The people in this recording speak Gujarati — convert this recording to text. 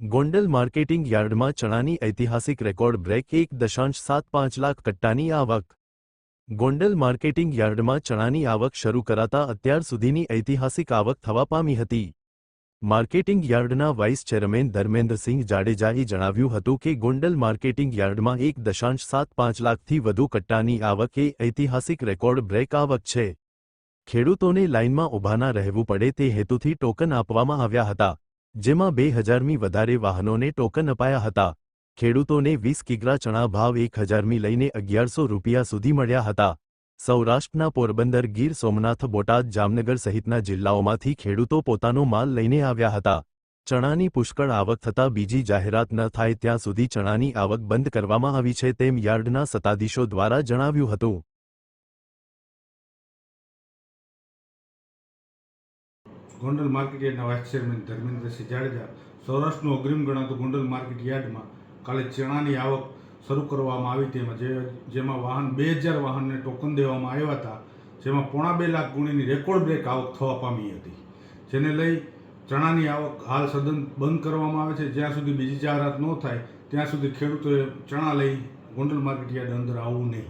ગોંડલ માર્કેટિંગ યાર્ડમાં ચણાની ઐતિહાસિક રેકોર્ડ બ્રેક એક દશાંશ સાત પાંચ લાખ કટ્ટાની આવક. ગોંડલ માર્કેટિંગ યાર્ડમાં ચણાની આવક શરૂ કરાતા અત્યાર સુધીની ઐતિહાસિક આવક થવા પામી હતી. માર્કેટિંગ યાર્ડના વાઇસ ચેરમેન ધર્મેન્દ્રસિંહ જાડેજાએ જણાવ્યું હતું કે ગોંડલ માર્કેટિંગ યાર્ડમાં એક દશાંશ સાત પાંચ લાખથી વધુ કટ્ટાની આવક એ ઐતિહાસિક રેકોર્ડ બ્રેક આવક છે. ખેડૂતોને લાઇનમાં ઊભાના રહેવું પડે તે હેતુથી ટોકન આપવામાં આવ્યા હતા. જેમાં બે હજારમી વધારે વાહનોને ટોકન અપાયા હતા. ખેડૂતોને વીસ કિગ્રા ચણા ભાવ એક હજારમી લઈને અગિયારસો રૂપિયા સુધી મળ્યા હતા. સૌરાષ્ટ્રના પોરબંદર ગીર સોમનાથ બોટાદ જામનગર સહિતના જિલ્લાઓમાંથી ખેડૂતો પોતાનો માલ લઈને આવ્યા હતા. ચણાની પુષ્કળ આવક થતાં બીજી જાહેરાત ન થાય ત્યાં સુધી ચણાની આવક બંધ કરવામાં આવી છે તેમ યાર્ડના સત્તાધીશો દ્વારા જણાવ્યું હતું. ગોંડલ માર્કેટ યાર્ડના વાઇસ ચેરમેન ધર્મેન્દ્રસિંહ જાડેજા સૌરાષ્ટ્રનું અગ્રીમ ગણાતું ગોંડલ માર્કેટ યાર્ડમાં કાલે ચણાની આવક શરૂ કરવામાં આવી તેમાં જે જેમાં વાહન, બે હજાર વાહનને ટોકન દેવામાં આવ્યા હતા, જેમાં પોણા બે લાખ ગુણીની રેકોર્ડ બ્રેક આવક થવા પામી હતી. જેને લઈ ચણાની આવક હાલ સદન બંધ કરવામાં આવે છે. જ્યાં સુધી બીજી જાહેરાત ન થાય, ત્યાં સુધી ખેડૂતોએ ચણા લઈ ગોંડલ માર્કેટ યાર્ડ અંદર આવવું નહીં.